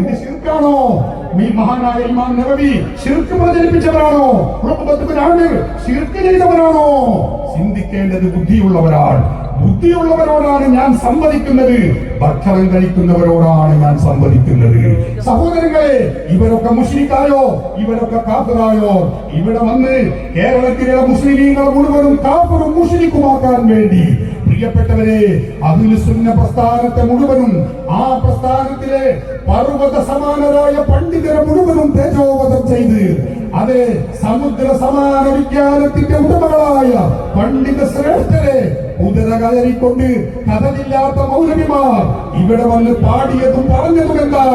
ഇത് ശിർക്കാണോ? ഈ മഹാനായ ഇമാം നബവി ശിർക്ക് പ്രചരിപ്പിച്ചവരാണോ? ശിർക്ക് ചെയ്തവരാണോ? ചിന്തിക്കേണ്ടത് ബുദ്ധിയുള്ളവരാൾ ബുദ്ധിയുള്ളവരോടാണ് ഞാൻ സംവദിക്കുന്നത്. ഭക്ഷണം കഴിക്കുന്നവരോടാണ് ഞാൻ സംവദിക്കുന്നത്. സഹോദരങ്ങളെ ഇവരൊക്കെ മുസ്ലിക്കായോ ഇവരൊക്കെ കാഫിറായോ? ഇവിടെ വന്ന് കേരളത്തിലെ മുസ്ലിമീങ്ങളെ മുഴുവനും കാഫറും മുസ്ലിക്കുമാക്കാൻ വേണ്ടി പ്രിയപ്പെട്ടവരെ അതിൽ സുന്ന പ്രസ്ഥാനത്തെ മുഴുവനും ആ പ്രസ്ഥാനത്തിലെ പർവത സമാനരായ പണ്ഡിതരെ മുഴുവനും തേജോവധം ചെയ്ത് അതെ സമുദ്ര സമാന വിജ്ഞാനത്തിന്റെ ഉടമകളായ പണ്ഡിത ശ്രേഷ്ഠരെ കുതിര കയറിക്കൊണ്ട് കഥയില്ലാത്ത മൗലവിമാർ ഇവിടെ വന്ന് പാടിയതും പറഞ്ഞതും എന്താ?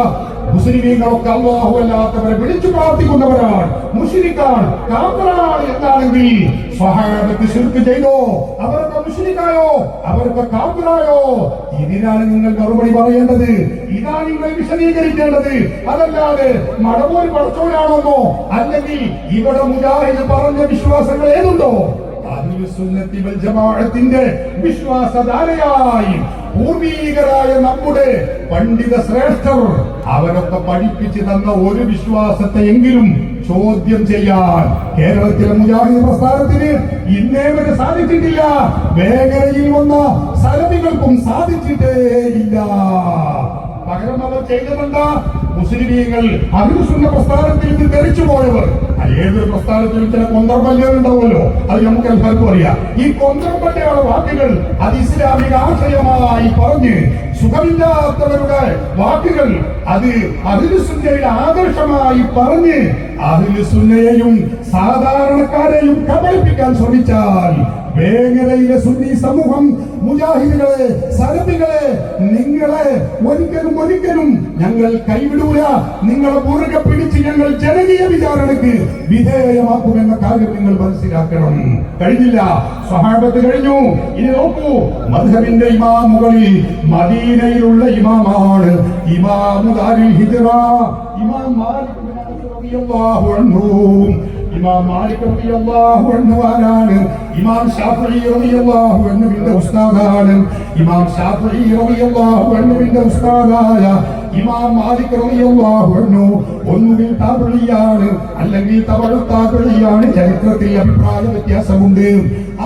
മുസ്ലിമീങ്ങളൊക്കെ അള്ളാഹു അല്ലാത്തവരെ വിളിച്ചു പ്രാർത്ഥിക്കുന്നവരാണ്. മുസ്ലിക്കാൻ കാപ്പറാണ് എന്താണെങ്കിൽ സ്വഹാബത്ത് ശിർക്ക് ചെയ്തോ? അവരൊക്കെ മുസ്ലിക്കായോ? അവരൊക്കെ കാപ്പറായോ ഇതിനാണ് നിങ്ങൾ മറുപടി പറയേണ്ടത്? ഇതാണ് നിങ്ങൾ വിശദീകരിക്കേണ്ടത്. അതല്ലാതെ മടമൂരി പടച്ചോനാണെന്നോ അല്ലെങ്കിൽ ഇവിടെ മുജാഹിദ് പറഞ്ഞ വിശ്വാസങ്ങൾ ഏതുണ്ടോ? ജമാഅത്തിന്റെ വിശ്വാസധാരയായി പൂർവീകരായ നമ്മുടെ പണ്ഡിത ശ്രേഷ്ഠർ അവരൊക്കെ പഠിപ്പിച്ചു തന്ന ഒരു വിശ്വാസത്തെ എങ്കിലും ചോദ്യം ചെയ്യാൻ കേരളത്തിലെ മുജാഹിദ് പ്രസ്ഥാനത്തിന് ഇന്നേ വരെ സാധിച്ചിട്ടില്ല. വേഗരയിൽ വന്ന സലമികൾക്കും സാധിച്ചിട്ടേ ഇല്ല. പകരം അവർ ചെയ്തതെന്താ മുസ്ലിമീങ്ങൾ അഹിർസുന്ന പ്രസ്ഥാനത്തിൽ നിന്ന് തെറിച്ചു പോയവർ. ഏതൊരു പ്രസ്ഥാനത്തിലും ചില ഉണ്ടാവുമല്ലോ? അത് നമുക്ക് എല്ലാവർക്കും അറിയാം. ഈ കൊന്തർപ്പല്ലയുടെ വാക്കുകൾ അത് ഇസ്ലാമിക ആശയമായി പറഞ്ഞ് സുഖമില്ലാത്തവരുടെ വാക്കുകൾ അത് അതിലുസുന്നയുടെ ആദർശമായി പറഞ്ഞ് അതിലുസുന്നയെയും സാധാരണക്കാരെയും കബളിപ്പിക്കാൻ ശ്രമിച്ചാൽ വേങ്ങരയിലെ സുന്നി സമൂഹം മുജാഹിദുകളെ സലഫികളെ നിങ്ങളെ ഒരിക്കലും ഒരിക്കലും ഞങ്ങൾ കൈവിടൂല. നിങ്ങളെ മുറുകെ പിടിച്ച് ഞങ്ങൾ ജനകീയ വിചാരണയ്ക്ക് വിധേയമാക്കുമെന്ന കാര്യം നിങ്ങൾ മനസ്സിലാക്കണം. കഴിഞ്ഞില്ല. സ്വഹാബത്ത് കഴിഞ്ഞു. ഇനി നോക്കൂ മധുഹബിന്റെ ഇമാമുകളിൽ മദീനയിലുള്ള ഇമാമാണ് ഇമാമു ദാരിൽ ഹിജ്റ. ഇമാം മാലിക് റളിയല്ലാഹു അൻഹു. ഇമാം മാലിക് റളിയല്ലാഹു അൻഹു ആരാണ് ഇമാം ഷാഫിഈ റളിയല്ലാഹു അൻഹുവിന്റെ ഉസ്താദാണ്. ഇമാം ഷാഫിഈ റളിയല്ലാഹു അൻഹുവിന്റെ ഉസ്താദായ ഇമാം മാലിക് റളിയല്ലാഹു അൻഹു ഒന്നുകിൽ താബിഴിയാണ് അല്ലെങ്കിൽ തബഴു താബിഴിയാണ് ചരിത്രത്തിൽ അഭിപ്രായ വ്യത്യാസമുണ്ട്.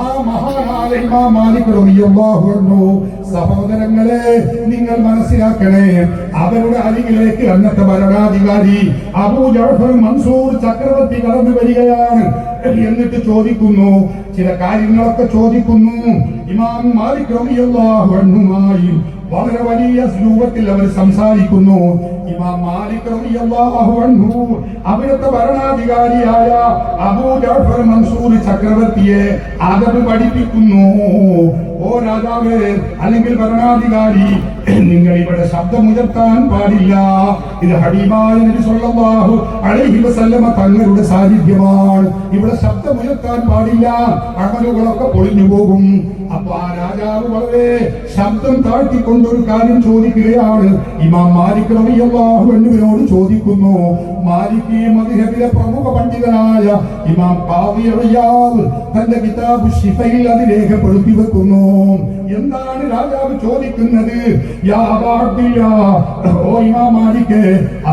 ആ മഹാനായ ഇമാം മാലിക് റളിയല്ലാഹു അൻഹു സഹോദരങ്ങളെ നിങ്ങൾ മനസ്സിലാക്കണേ. അവരുടെ അരികിലേക്ക് അന്നത്തെ ഭരണാധികാരി അബൂ ജഅഫർ മൻസൂർ ചക്രവർത്തി കടന്നു വരികയാണ് എന്നിട്ട് ചോദിക്കുന്നു. ചില കാര്യങ്ങളൊക്കെ ചോദിക്കുന്നു. ഇമാം മാലിക് റളിയല്ലാഹു അൻഹുമായി വളരെ വലിയ രൂപത്തിൽ അവർ സംസാരിക്കുന്നു. ഇമാം മാലിക് അൻഹു അവിടുത്തെ ഭരണാധികാരിയായ അബൂ ജാഫർ മൻസൂർ ചക്രവർത്തിയെ അതത് പഠിപ്പിക്കുന്നു. ഓ രാജാവ് അല്ലെങ്കിൽ ഭരണാധികാരി നിങ്ങൾ ഇവിടെ ശബ്ദമുയർത്താൻ പാടില്ല. ഇത് ഹബീബായ സല്ലല്ലാഹു അലൈഹി വസല്ലമ തങ്ങളുടെ സാന്നിധ്യമാണ്. ഇവിടെ ശബ്ദമുയർത്താൻ പാടില്ല. അമലുകളൊക്കെ പൊളിഞ്ഞു പോകും. അപ്പൊ ആ രാജാവ് വളരെ ശബ്ദം താഴ്ത്തിക്കൊണ്ട് ഒരു കാര്യം ചോദിക്കുകയാണ്. ഇമാം മാലിക് റബിയല്ലാഹു അൻഹുവിനോട് ചോദിക്കുന്നു മാലിക് മദ്ഹബിലെ പ്രമുഖ പണ്ഡിതനായ ഇമാം ഖാദി റിയാദ് തന്റെ കിതാബ് ഷിഫയിൽ അത് രേഖപ്പെടുത്തി വെക്കുന്നു. എന്താണ് രാജാവ് ചോദിക്കുന്നത്? യാ ഓ ഇമാം മാലിക്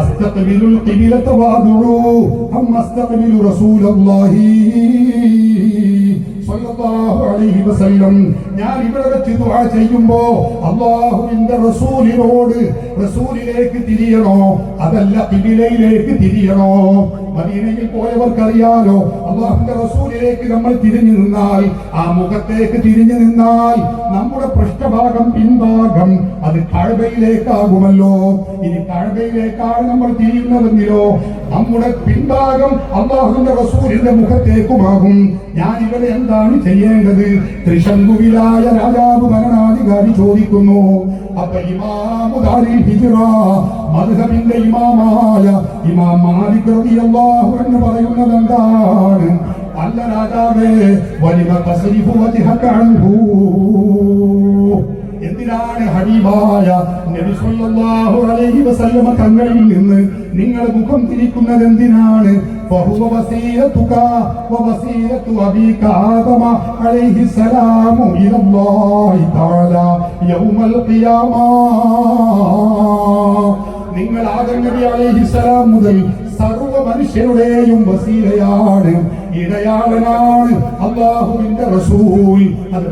അസ്തഖ്ബിലുൽ ഖിബിലത വാദുഉ അം അസ്തഖ്ബിലു സല്ലല്ലാഹു അലൈഹി വസല്ലം ഞാൻ ഇവിടെ വെച്ച് ദുആ ചെയ്യുമ്പോ അല്ലാഹുവിന്റെ റസൂലിനോട് റസൂലിലേക്ക് തിരിയണോ? അതല്ല കിബിലയിലേക്ക് തിരിയണോ? മദീനയിൽ പോയവർക്കറിയാലോ അള്ളാഹുന്റെ റസൂലിലേക്ക് നമ്മൾ തിരിഞ്ഞു നിന്നാൽ ആ മുഖത്തേക്ക് തിരിഞ്ഞു നിന്നാൽ നമ്മുടെ പൃഷ്ഠഭാഗം പിൻഭാഗം അത് കഴബയിലേക്കാകുമല്ലോ ഇനി കഴബയിലേക്കാണ് നമ്മൾ തിരിയുന്നതെങ്കിലോ നമ്മുടെ പിൻഭാഗം അള്ളാഹുന്റെ റസൂലിന്റെ മുഖത്തേക്കുമാകും. ഞാൻ ഇവിടെ എന്താണ് ചെയ്യേണ്ടത്? ത്രിശങ്കുവിലായ രാജാവ് ഭരണാധികാരി ചോദിക്കുന്നു. അപ്പൊ ഇമാമുകാരി ഹിജറ മധുഹബിന്റെ ഇമാമായ ഇമാം മാലിക് അള്ളാഹു എന്ന് പറയുന്നത് എന്താണ്? അല്ല രാജാവേ വലിയ എന്തിനാണ് ഹബീബായ നബി സല്ലല്ലാഹു അലൈഹി വസല്ലമ തങ്ങളിൽ നിന്ന് നിങ്ങൾ മുഖം തിരിക്കുന്നത് എന്തിനാണ് فهو وسيلتك ووسيلة أبيك آدم عليه السلام إلى الله تعالى يوم القيامة നിങ്ങൾ ആദം നബി അലൈഹിസ്സലാം മുതൽ സർവ മനുഷ്യരുടെയും വസീലയാണ്. ഇടയാളനാണ് അള്ളാഹുവിന്റെ റസൂൽ. അത്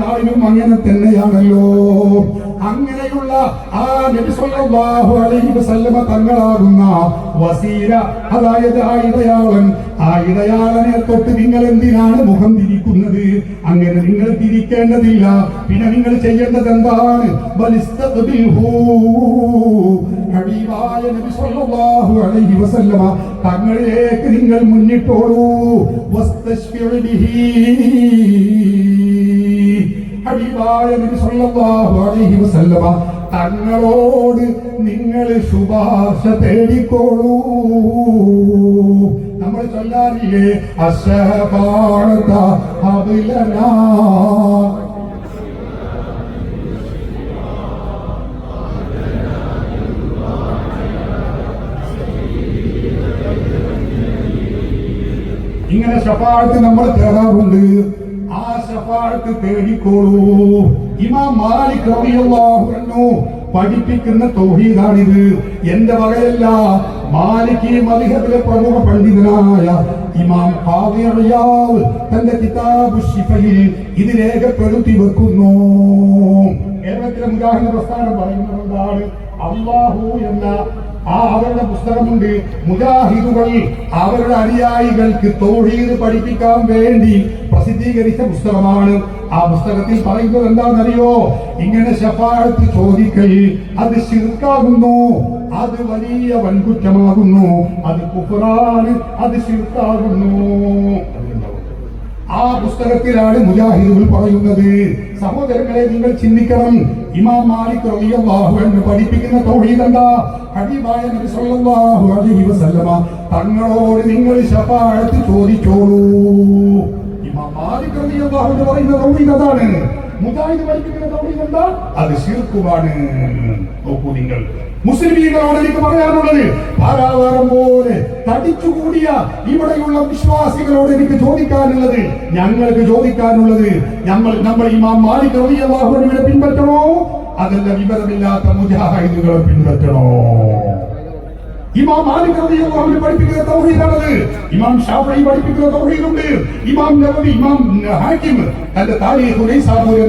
നാളിലും അങ്ങനെ തന്നെയാണല്ലോ. അങ്ങനെയുള്ള ആ നബി സല്ലല്ലാഹു അലൈഹി വസല്ലമ തങ്ങളാകുന്ന വസീല അതായത് ആ ഇടയാളൻ ആ ഇടയാളനെ തൊട്ട് നിങ്ങൾ എന്തിനാണ് മുഖം തിരിക്കുന്നത്? അങ്ങനെ നിങ്ങൾ തിരിക്കേണ്ടതില്ല. പിന്നെ നിങ്ങൾ ചെയ്യേണ്ടത് എന്താണ്? തങ്ങളിലേക്ക് നിങ്ങൾ മുന്നിട്ടോളൂ. തങ്ങളോട് നിങ്ങൾ ശുപാർശ തേടിക്കോളൂ. നമ്മൾ ചൊല്ലാറില്ലേ? അശപാണത ഹബിലനാ. ഇങ്ങനെ ഷഫാഴത്ത് നമ്മൾ തേടാറുണ്ട്. ആ ഷഫാഴത്ത് തേടിക്കോളൂ. ഇമാം മാലിക് റളിയല്ലാഹു അൻഹു പഠിപ്പിക്കുന്ന തൗഹീദാണിത്. എന്റെ വകയല്ല മാലിക് മദ്ഹബിലെ പ്രമുഖ പണ്ഡിതനായ ഇമാം ഖാദി റിയാദ് തന്റെ കിതാബു ശിഫയിൽ ഇത് രേഖപ്പെടുത്തി വെക്കുന്നു. കേരളത്തിലെ മുജാഹിദ് പ്രസ്ഥാനം പറയുന്നത് എന്താണ്? അള്ളാഹു എന്ന ആ അവരുടെ പുസ്തകമുണ്ട്. മുജാഹിദുകൾ അവരുടെ അനുയായികൾക്ക് തൗഹീദ് പഠിപ്പിക്കാൻ വേണ്ടി പ്രസിദ്ധീകരിച്ച പുസ്തകമാണ്. ആ പുസ്തകത്തിൽ പറയുന്നത് എന്താണെന്നറിയോ? ഇങ്ങനെ ശപാഴത്ത് ചോദിക്കൽ അത് ശിർക്കാകുന്നു. അത് വലിയ വൻകുറ്റമാകുന്നു. അത് കുഫറാണ്. അത് ശിർക്കാകുന്നു. ആ പുസ്തകത്തിലാണ് മുജാഹിദുകൾ പറയുന്നത്. സഹോദരങ്ങളെ നിങ്ങൾ ചിന്തിക്കണം. ഇമാം മാലിക് റളിയല്ലാഹു അൻഹു പഠിപ്പിക്കുന്ന തൗഹീദ് എന്താ? ഹബീബായ നബി സല്ലല്ലാഹു അലൈഹി വസല്ലമ തങ്ങളോട് നിങ്ങൾ ശഫാഅത്ത് ചോദിച്ചോളൂ. ഇമാം മാലിക് റളിയല്ലാഹു അൻഹു പറയുന്ന തൗഹീദ് അതാണ്. മുജാഹിദ് പഠിപ്പിക്കുന്ന തൗഹീദ് എന്താ? അത് ശിർക്കുമാണ് നോക്കൂ നിങ്ങൾ. മുസ്ലിമീങ്ങളോട് എനിക്ക് പറയാനുള്ളത് ധാരാളം പോലെ തടിച്ചുകൂടിയ ഇവിടെയുള്ള വിശ്വാസികളോട് എനിക്ക് ചോദിക്കാനുള്ളത്. ഞങ്ങൾക്ക് ചോദിക്കാനുള്ളത് നമ്മൾ നമ്മൾ ഇമാം മാലിക് വാഹനങ്ങളെ പിൻപറ്റണോ? അതല്ല വിവരമില്ലാത്ത മുജാഹിദുകളെ പിൻപറ്റണോ? ഇമാം ഇമാം ഇമാം ഇമാം ഹാക്കിം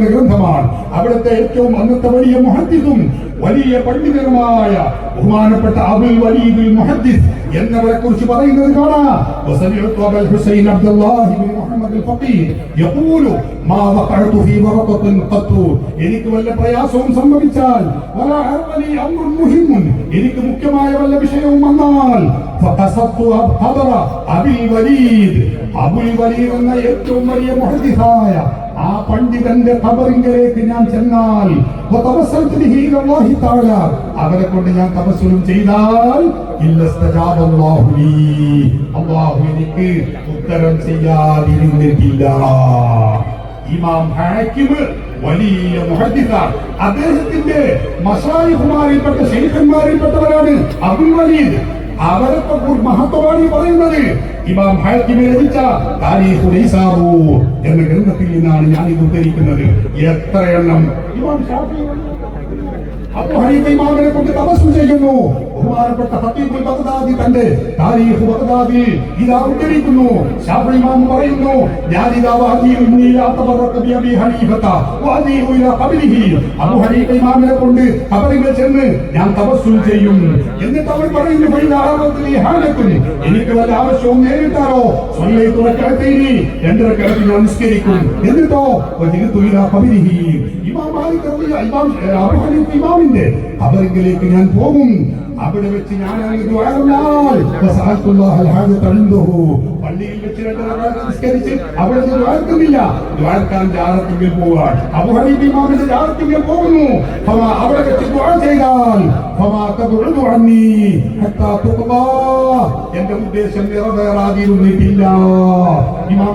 ഗ്രന്ഥമാണ്. അവിടുത്തെ ഏറ്റവും അന്നത്തെ വലിയ മുഹദ്ദിസും വലിയ പണ്ഡിതരുമായ ബഹുമാനപ്പെട്ട അബുൽ വലീദുൽ മുഹദ്ദിസ് എന്നവരെ കുറിച്ച് പറയുന്നത് കാണാം. വസമിഅതു ഹുസൈൻ അബ്ദുല്ലാഹി ബിൻ മുഹമ്മദ് അൽ ഫഖീർ യഖൂലു മാ വഖഅതു ഫീ വറഖത്തിൻ ഖത്തു. എനിക്ക് വല്ല പ്രയാസവും സംഭവിച്ചാൽ വലാ ഹർമലി അംറുൻ മുഹിമ്മുൻ എനിക്ക് മുഖ്യമായ വല്ല വിഷയവും വന്നാൽ ഫഖസത്തു ഖബറ അബിൽ വലീദ്. അബുൽ വലീദ് എന്ന ഏറ്റവും വലിയ മുഹദ്ദിസായ ആ പണ്ഡിതന്റെ കബറിങ്കലേക്ക് ഞാൻ ചെന്നാൽ അവരെ കൊണ്ട് ഞാൻ തപസ്സുലും ചെയ്താൽ എനിക്ക് ഉത്തരം ചെയ്യാതിരുന്നിട്ടില്ല. ഇമാം വലിയ അദ്ദേഹത്തിന്റെ മസായിഹുമാരിൽപ്പെട്ട ശൈഖന്മാരിൽപ്പെട്ടവരാണ് അബ്ദുൽ വലീദ്. അവരൊക്കെ മഹത്വമാണ് ഈ പറയുന്നത്. ഇമാം ഹാക്കിമെ രചിച്ച താരീഖു നൈസാബൂർ എന്ന ഗ്രന്ഥത്തിൽ നിന്നാണ് ഞാൻ ഇത് ഉദ്ധരിക്കുന്നത്. എത്ര എണ്ണം? ഇമാം ഷാഫി ഹനീഫ ഇമാമിനെ കൊണ്ട് തപസ് ചെയ്യുന്നു. ബഹുമാനപ്പെട്ട ഹത്തീബുൽ ബഗ്ദാദി തന്റെ താരീഖ് ബഗ്ദാദിൽ ഇതാ ഉദ്ധരിക്കുന്നു. ഷാഫി ഇമാം പറയുന്നു ഞാൻ ഇതാ വാദിയു ഇന്നി ലാ തബറക ബി അബി ഹനീഫത വാദിയു ഇലാ ഖബരിഹി അബു ഹനീഫ ഇമാമിനെ കൊണ്ട് ഖബറിൽ ചെന്ന് ഞാൻ തപസ്സുൽ ചെയ്യും. എന്നിട്ട് അവർ പറയുന്നു ഫൈദ ആറത്തിൽ ഇഹാനത്തുൻ എനിക്ക് വല്ല ആവശ്യവും നേരിട്ടാലോ? സ്വല്ലൈതു റകഅത്തൈനി രണ്ട് റകഅത്ത് ഞാൻ നിസ്കരിക്കും. എന്നിട്ടോ? വജിദു ഇലാ ഖബരിഹി ഇമാം മാലിക് റളിയ ഇമാം അബു ഹനീഫ ഇമാമിന്റെ ഖബറിലേക്ക് ഞാൻ പോകും. അവിടെ വെച്ച് ഞാൻ പള്ളിയിൽ വെച്ച് നിസ്കരിച്ച് അവിടെ നിന്ന് ദ്വാരക്കാൻ ജാറത്തിൽ പോവാൻ അബു ഹനീഫ ഇമാമിന്റെ ജാറത്തിൽ പോകുന്നു. അവിടെ വെച്ച് ദുആ ചെയ്താൽ എന്റെ ഉദ്ദേശം നിറവേറാതിരുന്നിട്ടില്ല. ഇമാം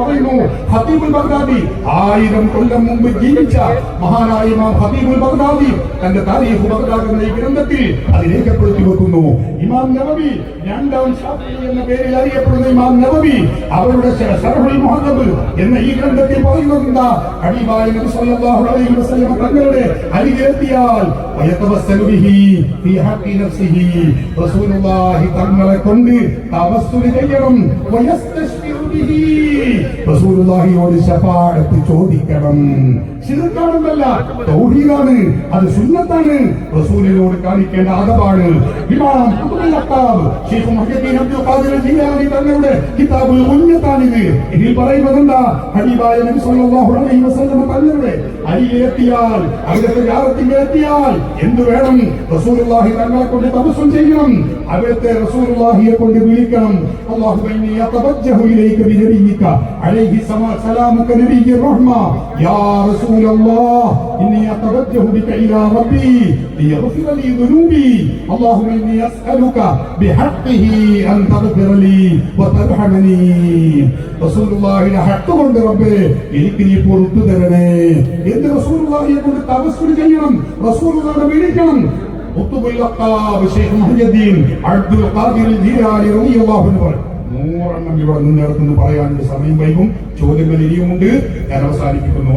പറയുന്നു ഹബീബുൽ ബഗ്ദാദി ആയിരം കൊല്ലം മുമ്പ് ജീവിച്ച മഹാനായ ഇമാം ഹബീബുൽ ബഗ്ദാദി തന്റെ താരീഫ് ബഗ്ദാദ് എന്ന ഗ്രന്ഥത്തിൽ അത് രേഖപ്പെടുത്തി വെക്കുന്നു. ഇമാം നബവി രണ്ടാം ഷാഫി എന്ന പേരിൽ അറിയപ്പെടുന്ന ഇമാം നബവി അവരുടെ ശറഹുൽ മുഹദ്ദബ് എന്ന ഈ ഗ്രന്ഥത്തിൽ പറയുന്നുണ്ട്. ഹബീബായ നബി സല്ലല്ലാഹു അലൈഹി വസല്ലം തങ്ങളുടെ റസൂലുള്ളാഹി തങ്ങളെ കൊണ്ട് തവസ്സുൽ ചെയ്യണം. റസൂലുള്ളാഹിയോട് ശഫാഅത്ത് ചോദിക്കണം. ശിർക്കാണെന്നല്ല തൗഹീദാണ് അത് സുന്നത്താണ്. റസൂലിനോട് കാണിക്കേണ്ട അദബാണ് ഇമാം അബ്ദുൽ ശൈഖ് മുഹദ്ദീൻ അബ്ദുൽ ഖാദിർ ജീലാനി തങ്ങളുടെ കിതാബുൽ ഉന്നത്താണിത് ഇതിൽ പറയുന്നത് എന്താ ഹബീബായ നബി സല്ലല്ലാഹു അലൈഹി വസല്ലം തങ്ങളുടെ അരികിലെത്തിയാൽ അവിടുത്തെ യാറത്തിലെത്തിയാൽ എന്തു വേണം? റസൂലുള്ളാഹി തങ്ങളെ കൊണ്ട് തപസ്സും ചെയ്യണം. അവിടുത്തെ റസൂലുള്ളാഹിയെ കൊണ്ട് വിളിക്കണം. അല്ലാഹു ഇന്നി യതവജ്ജഹു ഇലൈക ബിനബിയിക അലൈഹി സലാമുക നബിയ്യ റഹ്മ. യാ റസൂലല്ലാഹ് ഇന്നി യതവജ്ജഹു ബിക ഇലാ റബ്ബി ലിയഗ്ഫിറ ലി ذنوبي اللهم اني اسالك بحقه ان تغفر لي وترحمني റസൂലുള്ളാഹിയുടെ ഹക്ക് കൊണ്ട് റബ്ബേ എനിക്ക് നീ പൊറുത്തു തരണേ എന്ന് റസൂലുള്ളാഹിയെ കൊണ്ട് തവസ്സുൽ ചെയ്യണം റസൂലുള്ളാഹിനെ വിളിക്കണം ഖുത്ബുൽ അഖ്താബ് Shaikh Muhyiddin Abdul Qadir Jilani റളിയല്ലാഹു അൻഹു പറയും. നൂറെണ്ണം ഇവിടെ നിന്നിടത്തുനിന്ന് പറയാനുള്ള സമയം വൈകും ചോദ്യങ്ങൾ ഇനിയുമുണ്ട് ഞാൻ അവസാനിപ്പിക്കുന്നു